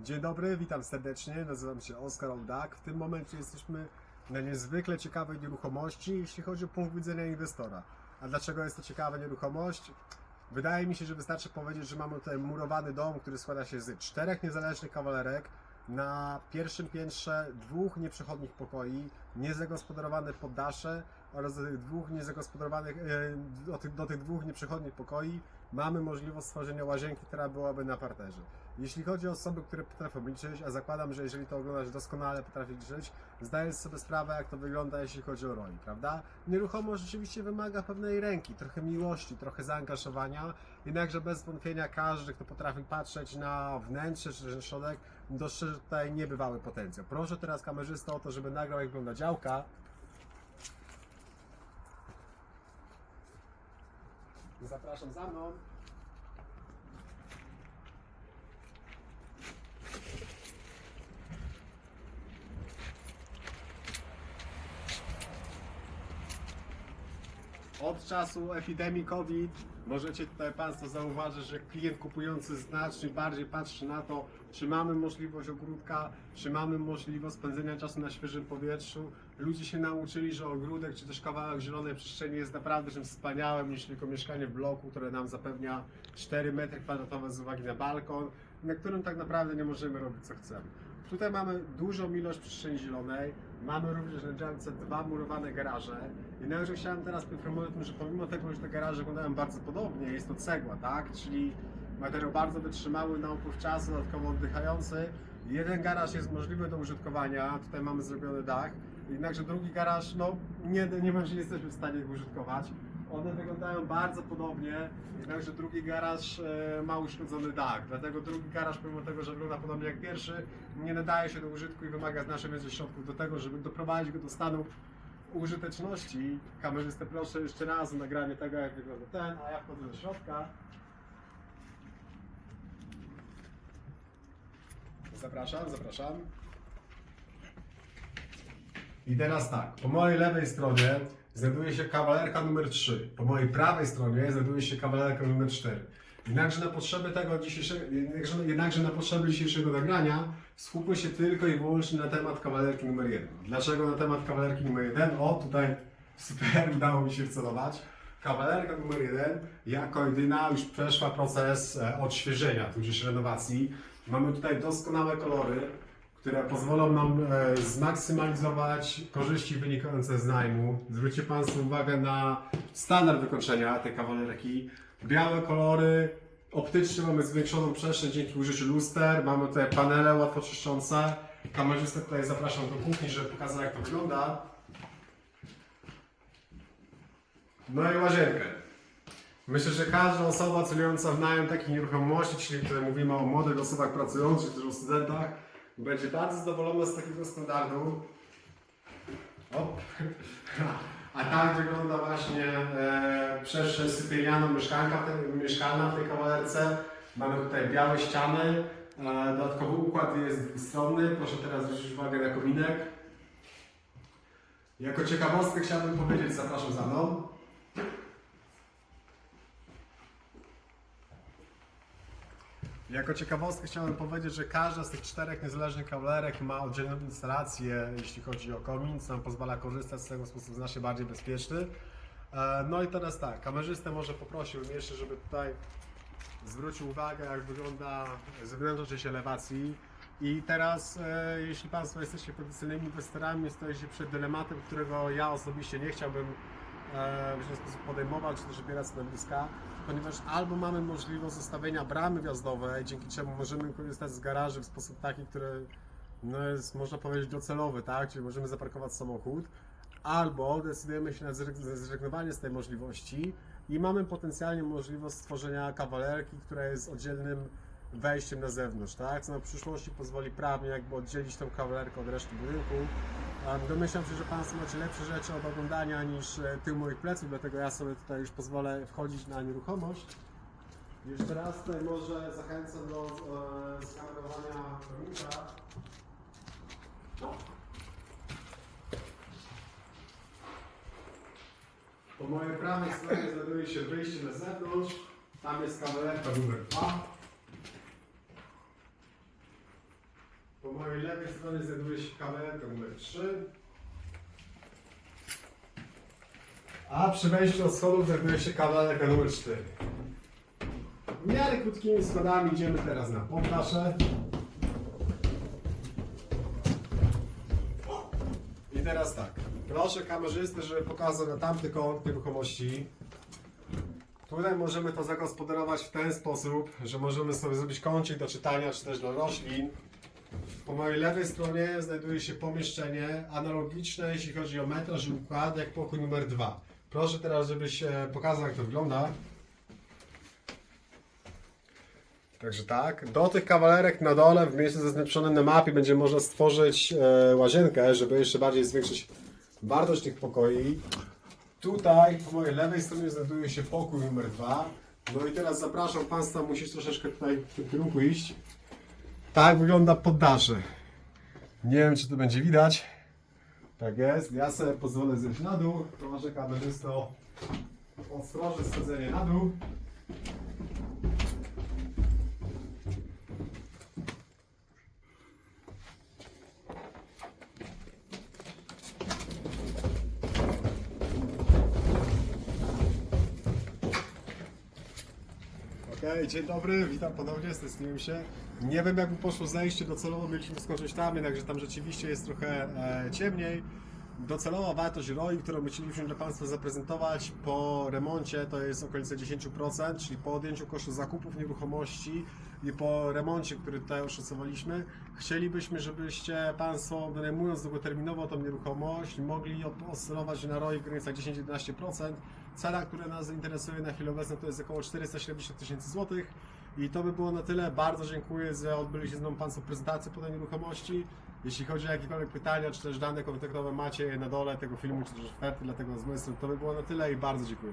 Dzień dobry, witam serdecznie, nazywam się Oskar Oldak. W tym momencie jesteśmy na niezwykle ciekawej nieruchomości, jeśli chodzi o punkt widzenia inwestora. A dlaczego jest to ciekawa nieruchomość? Wydaje mi się, że wystarczy powiedzieć, że mamy tutaj murowany dom, który składa się z czterech niezależnych kawalerek. Na pierwszym piętrze dwóch nieprzechodnich pokoi, niezagospodarowane poddasze oraz do tych dwóch niezagospodarowanych, e, do tych, do tych dwóch nieprzechodnich pokoi mamy możliwość stworzenia łazienki, która byłaby na parterze. Jeśli chodzi o osoby, które potrafią liczyć, a zakładam, że jeżeli to oglądasz doskonale potrafi liczyć, zdajesz sobie sprawę, jak to wygląda, jeśli chodzi o ROI, prawda? Nieruchomość rzeczywiście wymaga pewnej ręki, trochę miłości, trochę zaangażowania, jednakże bez wątpienia każdy, kto potrafi patrzeć na wnętrze czy środek, dostrzeże tutaj niebywały potencjał. Proszę teraz kamerzystę o to, żeby nagrał, jak wygląda działka. Zapraszam za mną. Od czasu epidemii COVID możecie tutaj Państwo zauważyć, że klient kupujący znacznie bardziej patrzy na to, czy mamy możliwość ogródka, czy mamy możliwość spędzenia czasu na świeżym powietrzu. Ludzie się nauczyli, że ogródek czy też kawałek zielonej przestrzeni jest naprawdę czymś wspaniałym niż tylko mieszkanie w bloku, które nam zapewnia 4 metry kwadratowe z uwagi na balkon, na którym tak naprawdę nie możemy robić co chcemy. Tutaj mamy dużą ilość przestrzeni zielonej, mamy również na działce dwa murowane garaże. Jednakże chciałem teraz poinformować o tym, że pomimo tego, że te garaże wyglądają bardzo podobnie, jest to cegła, tak? Czyli materiał bardzo wytrzymały na upływ czasu, dodatkowo oddychający. Jeden garaż jest możliwy do użytkowania, tutaj mamy zrobiony dach, jednakże drugi garaż, no nie, nie, nie jesteśmy w stanie ich użytkować. One wyglądają bardzo podobnie, jednakże drugi garaż e, ma uszkodzony dach, dlatego drugi garaż, pomimo tego, że wygląda podobnie jak pierwszy, nie nadaje się do użytku i wymaga znacznie więcej środków do tego, żeby doprowadzić go do stanu użyteczności. Kamerzystę proszę jeszcze raz o nagranie tego, jak wygląda ten, a ja wchodzę do środka. Zapraszam, zapraszam. I teraz tak, po mojej lewej stronie znajduje się kawalerka numer 3, po mojej prawej stronie znajduje się kawalerka numer 4. Jednakże na potrzeby tego dzisiejszego, jednakże, na potrzeby dzisiejszego nagrania skupmy się tylko i wyłącznie na temat kawalerki numer 1. Dlaczego na temat kawalerki numer 1? O, tutaj super, udało mi się wcelować. Kawalerka numer 1 jako jedyna już przeszła proces e, odświeżenia, tudzież renowacji. Mamy tutaj doskonałe kolory, które pozwolą nam e, zmaksymalizować korzyści wynikające z najmu. Zwróćcie Państwo uwagę na standard wykończenia tej kawalerki. Białe kolory, optycznie mamy zwiększoną przestrzeń dzięki użyciu luster, mamy tutaj panele łatwo czyszczące. Kamerzystę tutaj zapraszam do kuchni, żeby pokazać jak to wygląda. No i łazienkę. Myślę, że każda osoba celująca w najem takiej nieruchomości, czyli tutaj mówimy o młodych osobach pracujących, czy o studentach, będzie bardzo zadowolona z takiego standardu. Op. A tak wygląda właśnie e, przestrzeń sypialniana mieszkanka, mieszkalna w tej kawalerce. Mamy tutaj białe ściany, e, dodatkowy układ jest dwustronny. Proszę teraz zwrócić uwagę na kominek. Jako ciekawostkę chciałbym powiedzieć, zapraszam za mną. Jako ciekawostkę chciałem powiedzieć, że każda z tych czterech niezależnych kawalerek ma oddzielną instalację, jeśli chodzi o komin, co nam pozwala korzystać z tego w sposób znacznie bardziej bezpieczny. E, No i teraz tak, kamerzystę może poprosił jeszcze, żeby tutaj zwrócił uwagę, jak wygląda zewnętrzna część elewacji. I teraz, e, jeśli Państwo jesteście potencjalnymi inwestorami, stoicie przed dylematem, którego ja osobiście nie chciałbym w żaden sposób podejmować, czy też wybierać stanowiska, ponieważ albo mamy możliwość zostawienia bramy wjazdowej, dzięki czemu możemy korzystać z garaży w sposób taki, który no jest, można powiedzieć, docelowy, tak? Czyli możemy zaparkować samochód, albo decydujemy się na zrezygnowanie z tej możliwości i mamy potencjalnie możliwość stworzenia kawalerki, która jest oddzielnym wejściem na zewnątrz, tak? Co na przyszłości pozwoli prawnie jakby oddzielić tą kawalerkę od reszty budynku. Domyślam się, że Państwo macie lepsze rzeczy od oglądania niż e, tył moich pleców, dlatego ja sobie tutaj już pozwolę wchodzić na nieruchomość. Jeszcze raz tutaj może zachęcam do e, skamerowania kominka. Po mojej prawej stronie znajduje się wyjście na zewnątrz. Tam jest kawalerka numer 2. Po mojej lewej stronie znajduje się kamerka numer 3. A przy wejściu od schodów znajduje się kawalerka numer 4. W miarę krótkimi schodami idziemy teraz na poddasze. I teraz tak. Proszę kamerzystę, żeby pokazał na tamty kąt nieruchomości. Tutaj możemy to zagospodarować w ten sposób, że możemy sobie zrobić kącik do czytania, czy też do roślin. Po mojej lewej stronie znajduje się pomieszczenie analogiczne, jeśli chodzi o metraż i układ, jak pokój numer 2. Proszę teraz, żebyś e, pokazał, jak to wygląda. Także tak, do tych kawalerek na dole, w miejscu zaznaczonym na mapie, będzie można stworzyć e, łazienkę, żeby jeszcze bardziej zwiększyć wartość tych pokoi. Tutaj po mojej lewej stronie znajduje się pokój numer 2. No i teraz zapraszam Państwa, musisz troszeczkę tutaj w tym kierunku iść. Tak wygląda poddasze. Nie wiem, czy to będzie widać. Tak jest. Ja sobie pozwolę zejść na dół. Proszę kamerzysto ostrożne schodzenie na dół. Dzień dobry, witam ponownie, stęskniłem się. Nie wiem jakby poszło zejście, docelowo mieliśmy skończyć tam, jednakże tam rzeczywiście jest trochę e, ciemniej. Docelowa wartość ROI, którą my chcieliśmy dla Państwa zaprezentować po remoncie to jest okolice 10%, czyli po odjęciu kosztu zakupów nieruchomości i po remoncie, który tutaj oszacowaliśmy. Chcielibyśmy, żebyście Państwo wynajmując długoterminowo tą nieruchomość mogli oscylować na ROI w granicach 10-11%. Cena, która nas interesuje na chwilę obecną to jest około 470 tysięcy złotych. I to by było na tyle. Bardzo dziękuję, że odbyli się z mną Państwo prezentację po tej nieruchomości. Jeśli chodzi o jakiekolwiek pytania, czy też dane kontaktowe macie na dole tego filmu, czy też oferty dla tego zmysłu, to by było na tyle i bardzo dziękuję.